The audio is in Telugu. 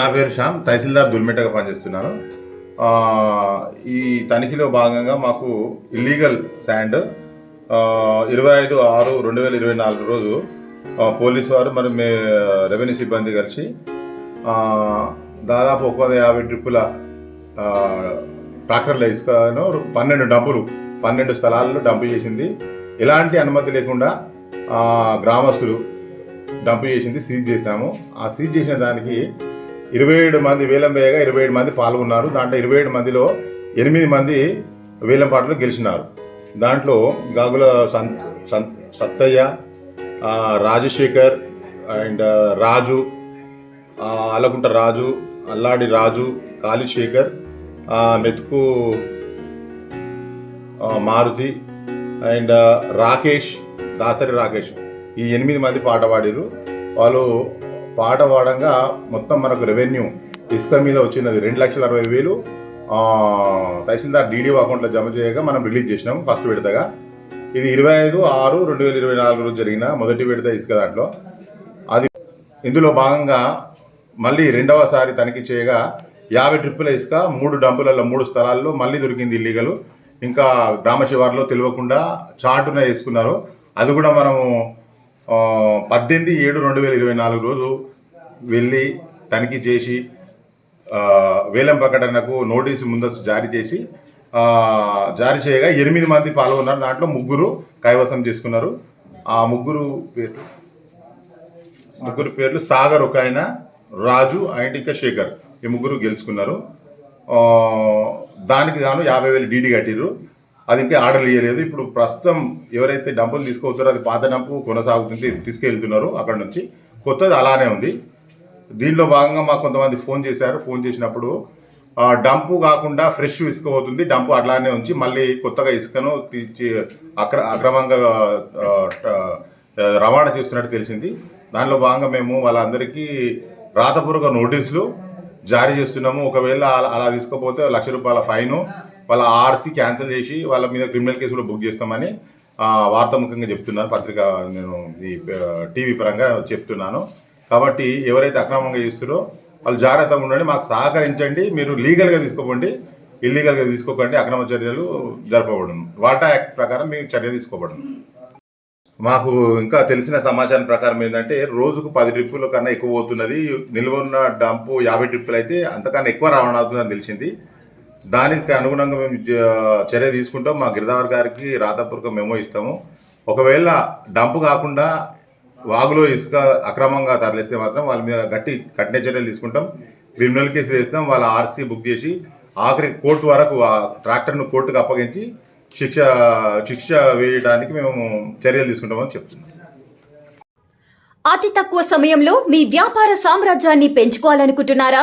నా పేరు శ్యామ్ తహసీల్దార్ దుల్మెటగా పనిచేస్తున్నాను. ఈ తనిఖీలో భాగంగా మాకు ఇల్లీగల్ శాండ్ ఇరవై ఐదు ఆరు రెండు వేల ఇరవై నాలుగు రోజు పోలీస్ పోలీసు వారు మరి మే రెవెన్యూ సిబ్బంది కలిసి దాదాపు ఒక వంద యాభై ట్రిప్పుల ట్రాక్టర్లు ట్రాక్టర్ల ఇసుకను పన్నెండు డబ్బులు పన్నెండు స్థలాల్లో డంపు చేసింది. ఎలాంటి అనుమతి లేకుండా గ్రామస్తులు డంప్ చేసింది సీజ్ చేశాము. ఆ సీజ్ చేసిన దానికి ఇరవై ఏడు మంది వేలం వేయగా ఇరవై ఏడు మంది పాల్గొన్నారు. దాంట్లో ఇరవై ఏడు మందిలో ఎనిమిది మంది వేలం పాటలు గెలిచినారు. దాంట్లో Gagula son son Sattaiah Rajasekhar and Raju Alagunta Alakunta Raju Alladi Raju Kalisekhar Methuku Maruthi and Rakesh Dasari Rakesh ఈ ఎనిమిది మంది పాట పాడారు వాళ్ళు పాట పాడంగా మొత్తం మనకు రెవెన్యూ ఇసుక మీద వచ్చినది రెండు లక్షల అరవై వేలు. తహసీల్దార్ డీడీ అకౌంట్లో జమ చేయగా మనం రిలీజ్ చేసినాం ఫస్ట్ విడతగా. ఇది ఇరవై ఐదు ఆరు రెండు వేల ఇరవై నాలుగు జరిగిన మొదటి విడత ఇసుక దాంట్లో. అది ఇందులో భాగంగా మళ్ళీ రెండవసారి తనిఖీ చేయగా యాభై ట్రిప్పుల ఇసుక మూడు డంపులలో మూడు స్థలాల్లో మళ్ళీ దొరికింది ఇల్లీగలు ఇంకా గ్రామ శివార్లో తెలియకుండా చాటున వేసుకున్నారు. అది కూడా మనము పద్దెనిమిది ఏడు రెండు వేల ఇరవై నాలుగు రోజు వెళ్ళి తనిఖీ చేసి వేలం ప్రకటనకు నోటీసు ముందస్తు జారీ చేసి జారీ చేయగా ఎనిమిది మంది పాల్గొన్నారు. దాంట్లో ముగ్గురు కైవసం చేసుకున్నారు. ఆ ముగ్గురు పేర్లు? ముగ్గురు పేర్లు సాగర్ ఒక ఆయన రాజు అండ్ ఇంకా శేఖర్ ఈ ముగ్గురు గెలుచుకున్నారు. దానికి గాను యాభై వేలు డీడీ కట్టిర్రు. అదికే ఆర్డర్లు ఆర్డర్ ఇవ్వలేదు ఇప్పుడు ప్రస్తుతం ఎవరైతే డంపులు తీసుకొస్తారో అది పాత డంపు కొనసాగుతుంది తీసుకెళ్తున్నారు అక్కడ నుంచి. కొత్తది అలానే ఉంది. దీనిలో భాగంగా మాకు కొంతమంది ఫోన్ చేశారు. ఫోన్ చేసినప్పుడు డంపు కాకుండా ఫ్రెష్ ఇసుక పోతుంది డంపు అట్లానే ఉంచి మళ్ళీ కొత్తగా ఇసుకను తీర్చి అక్ర అక్రమంగా రవాణా చేస్తున్నట్టు తెలిసింది. దానిలో భాగంగా మేము వాళ్ళందరికీ రాతపూర్వక నోటీసులు జారీ చేస్తున్నాము. ఒకవేళ అలా- అలా లక్ష రూపాయల ఫైను. వాళ్ళ ఆర్సీ క్యాన్సిల్ చేసి వాళ్ళ మీద క్రిమినల్ కేసు కూడా బుక్ చేస్తామని వార్తాముఖంగా చెప్తున్నాను పత్రిక నేను ఈ టీవీ పరంగా చెప్తున్నాను. కాబట్టి ఎవరైతే అక్రమంగా చేస్తారో వాళ్ళు జాగ్రత్తగా ఉండండి. మాకు సహకరించండి. మీరు లీగల్గా తీసుకోకండి. ఇల్లీగల్గా తీసుకోకండి. అక్రమ చర్యలు జరపబడును. వాటా యాక్ట్ ప్రకారం మీకు చర్య తీసుకోబడును. మాకు ఇంకా తెలిసిన సమాచారం ప్రకారం ఏంటంటే రోజుకు పది ట్రిప్పుల కన్నా ఎక్కువ పోతున్నది. నిల్వ ఉన్న డంపు యాభై ట్రిప్పులు అయితే అంతకన్నా ఎక్కువ రవాణా అవుతుందని తెలిసింది. దానికి అనుగుణంగా మేము చర్య తీసుకుంటాం. మా గిరిదావర్ గారికి రాతపూర్వక మెమో ఇస్తాము. ఒకవేళ డంపు కాకుండా వాగులో ఇసుక అక్రమంగా తరలిస్తే మాత్రం వాళ్ళ మీద గట్టి కఠిన చర్యలు తీసుకుంటాం. క్రిమినల్ కేసు వేస్తాం. వాళ్ళ ఆర్సీ బుక్ చేసి ఆఖరి కోర్టు వరకు ఆ ట్రాక్టర్ను కోర్టుకు అప్పగించి శిక్ష శిక్ష వేయడానికి మేము చర్యలు తీసుకుంటామని చెప్తున్నాం. అతి తక్కువ సమయంలో మీ వ్యాపార సామ్రాజ్యాన్ని పెంచుకోవాలనుకుంటున్నారా?